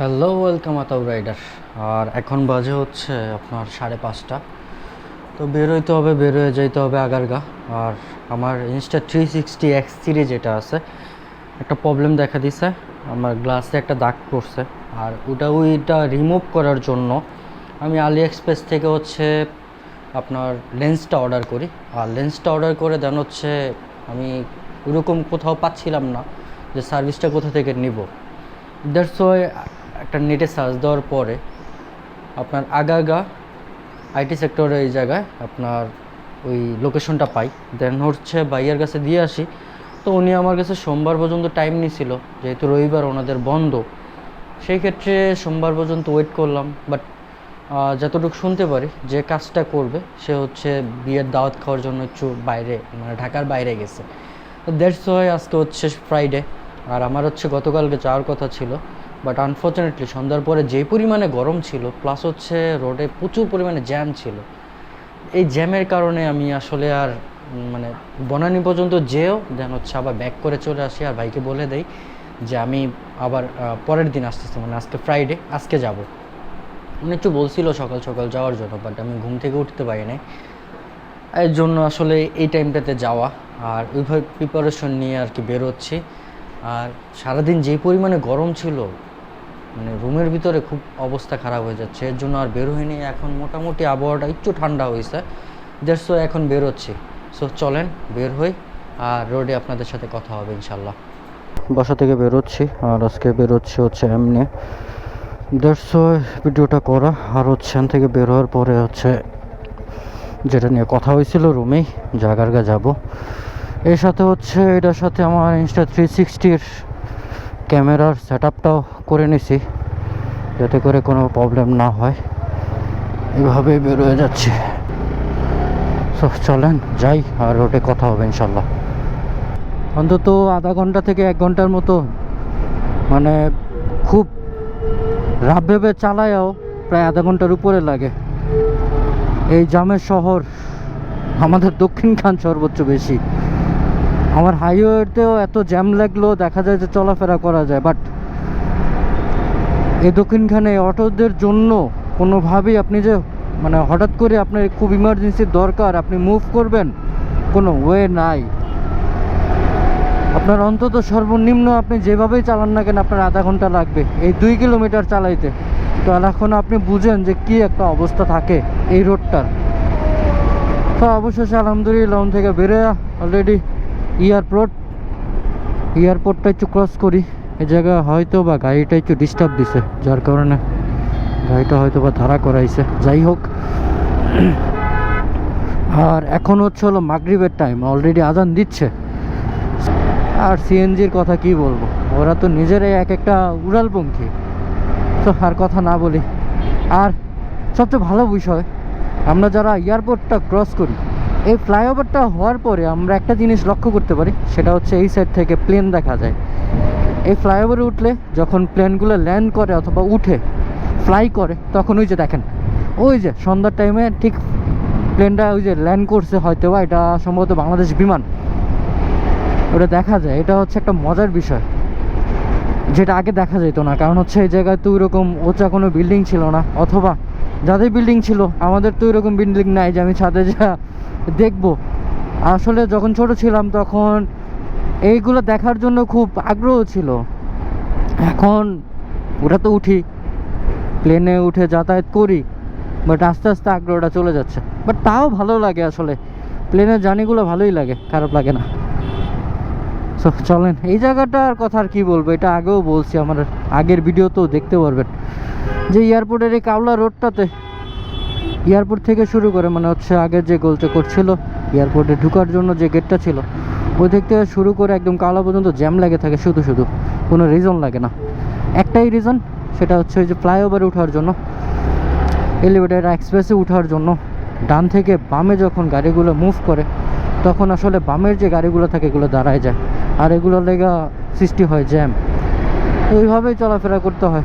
Hello welcome আতাউ rider আর এখন বাজে হচ্ছে আপনার সাড়ে পাঁচটা। তো বেরোইতে হবে, বেরোয় যাইতে হবে আগারগা। আর আমার Insta three sixty X series যেটা আছে, একটা প্রবলেম দেখা দিছে। আমার গ্লাসে একটা দাগ পড়ছে। আর ওটা ওইটা রিমুভ করার জন্য আমি আলি এক্সপ্রেস থেকে হচ্ছে আপনার লেন্সটা অর্ডার করি। আর লেন্সটা অর্ডার করে দেন হচ্ছে আমি ওরকম কোথাও পাচ্ছিলাম না যে সার্ভিসটা কোথা থেকে নিব। দ্যাটস ওয়াই একটা নেটে সার্চ দেওয়ার পরে আপনার আগাগা আইটি সেক্টরে এই জায়গায় আপনার ওই লোকেশনটা পাই। দেন হচ্ছে ভাইয়ার কাছে দিয়ে আসি। তো উনি আমার কাছে সোমবার পর্যন্ত টাইম নিছিল, যেহেতু রবিবার ওনাদের বন্ধ। সেই ক্ষেত্রে সোমবার পর্যন্ত ওয়েট করলাম বাট যতটুকু শুনতে পারি, যে কাজটা করবে, সে হচ্ছে বিয়ের দাওয়াত খাওয়ার জন্য একটু বাইরে মানে ঢাকার বাইরে গেছে। তো দ্যাটস হয় আজকে হচ্ছে ফ্রাইডে আর আমার হচ্ছে গতকালকে যাওয়ার কথা ছিল। বাট আনফর্চুনেটলি সন্ধ্যার পরে যে পরিমাণে গরম ছিল প্লাস হচ্ছে রোডে প্রচুর পরিমাণে জ্যাম ছিল। এই জ্যামের কারণে আমি আসলে আর মানে বনানী পর্যন্ত যেও দেন হচ্ছে আবার ব্যাক করে চলে আসি। আর ভাইকে বলে দেই যে আমি আবার পরের দিন আসতেছি মানে আজকে ফ্রাইডে আজকে যাব। উনি একটু বলছিল সকাল সকাল যাওয়ার জন্য বাট আমি ঘুম থেকে উঠতে পারি নাই। এর জন্য আসলে এই টাইমটাতে যাওয়া, আর ওইভাবে প্রিপারেশন নিয়ে আর কি বেরোচ্ছি। আর সারাদিন যেই পরিমাণে গরম ছিল মানে রুমের ভিতরে খুব অবস্থা খারাপ হয়ে যাচ্ছে। এর জন্য আর বের হয়নি। এখন মোটামুটি আবহাওয়াটা একটু ঠান্ডা হয়েছে। দেড়শো এখন বেরোচ্ছি। সো চলেন, বের হই আর রোডে আপনাদের সাথে কথা হবে ইনশাল্লাহ বাসা থেকে বেরোচ্ছি আর আজকে বেরোচ্ছি হচ্ছে এমনি। দেড়শো ভিডিওটা করা। আর হচ্ছে এখান থেকে বের হওয়ার পরে হচ্ছে যেটা নিয়ে কথা হয়েছিল রুমেই জাগারগা যাব। এর সাথে হচ্ছে, এটার সাথে আমার ইনস্টা থ্রি সিক্সটির ক্যামেরার সেট আপটাও করে নিছি, যাতে করে কোনো প্রবলেম না হয়। এভাবেই বেরোয় যাচ্ছে। সো চলেন, যাই, আর রোডে কথা হবে, ইনশাল্লাহ। অন্তত আধা ঘণ্টা থেকে এক ঘণ্টার মতো মানে খুব রাব ভেবে চালায়ও প্রায় আধা ঘণ্টার উপরে লাগে। এই জামের শহর আমাদের দক্ষিণখান সর্বোচ্চ বেশি। আমার হাইওয়েতেও এত জ্যাম লাগল, দেখা যায় যে চলাফেরা করা যায় বাট এই দক্ষিণখানে অটোদের জন্য কোনোভাবেই আপনি যে মানে হঠাৎ করে আপনার খুব ইমার্জেন্সির দরকার, আপনি মুভ করবেন, কোনো ওয়ে নাই। আপনার অন্তত সর্বনিম্ন আপনি যেভাবেই চালান না কেন, আপনার আধা ঘণ্টা লাগবে, এই দুই কিলোমিটার চালাইতে। তো এখন আপনি বুঝেন যে কি একটা অবস্থা থাকে এই রোডটার তো অবশেষে আলহামদুলিল্লাহ থেকে বেরোয়া অলরেডি এয়ারপোর্ট, এয়ারপোর্টটা একটু ক্রস করি। এই জায়গায় হয়তো বা গাড়িটা একটু ডিস্টার্ব দিছে, যার কারণে গাড়িটা হয়তো বা ধারা করাইছে। যাই হোক। আর এখন হচ্ছে হলো মাগরিবের টাইম অলরেডি আজান দিচ্ছে। আর সিএনজির কথা কি বলব? ওরা তো নিজেরাই এক একটা উড়ালপঙ্খী তো আর কথা না বলি। আর সবচেয়ে ভালো বিষয়, আমরা যারা এয়ারপোর্টটা ক্রস করি এই ফ্লাইওভারটা হওয়ার পরে আমরা একটা জিনিস লক্ষ্য করতে পারি, সেটা হচ্ছে এই সাইড থেকে প্লেন দেখা যায়। এই ফ্লাইওভারে উঠলে যখন প্লেনগুলো ল্যান্ড করে অথবা উঠে ফ্লাই করে, তখন ওই যে দেখেন, ওই যে সন্ধ্যার টাইমে ঠিক প্লেনটা ওই যে ল্যান্ড করছে হয়তো বা এটা সম্ভবত বাংলাদেশ বিমান। ওটা দেখা যায়, এটা হচ্ছে একটা মজার বিষয়, যেটা আগে দেখা যেত না, কারণ হচ্ছে এই জায়গায় তো ওইরকম ওচা কোনো বিল্ডিং ছিল না, অথবা যাদের বিল্ডিং ছিল, আমাদের তো ওইরকম বিল্ডিং নাই যে আমি ছাদে যা দেখব। আসলে যখন ছোট ছিলাম তখন এইগুলো দেখার জন্য খুব আগ্রহ ছিল। এখন ওটা তো উঠি। প্লেনে উঠে যাতায়াত করি বাট আস্তে আস্তে আগ্রহটা চলে যাচ্ছে। বাট তাও ভালো লাগে আসলে। প্লেনের জার্নিগুলো ভালোই লাগে, খারাপ লাগে না। চলেন। এই জায়গাটার কথা আর কি বলব? এটা আগেও বলছি, আমার আগের ভিডিওতেও দেখতে পারবেন। যে এয়ারপোর্টের এই কাওলা রোডটাতে এয়ারপোর্ট থেকে শুরু করে মানে হচ্ছে আগের যে গোলচক্কর ছিল এয়ারপোর্টে ঢুকার জন্য যে গেটটা ছিল, ওই দিক থেকে শুরু করে একদম কাওলা পর্যন্ত জ্যাম লেগে থাকে শুধু শুধু, কোনো রিজন লাগে না। একটাই রিজন সেটা হচ্ছে ওই যে ফ্লাইওভারে ওঠার জন্য এলিভেটার এক্সপ্রেসে ওঠার জন্য, ডান থেকে বামে যখন গাড়িগুলো মুভ করে, তখন আসলে বামের যে গাড়িগুলো থাকে এগুলো দাঁড়ায় যায়, আর এগুলো লেগা সৃষ্টি হয় জ্যাম। তো ওইভাবেই চলাফেরা করতে হয়।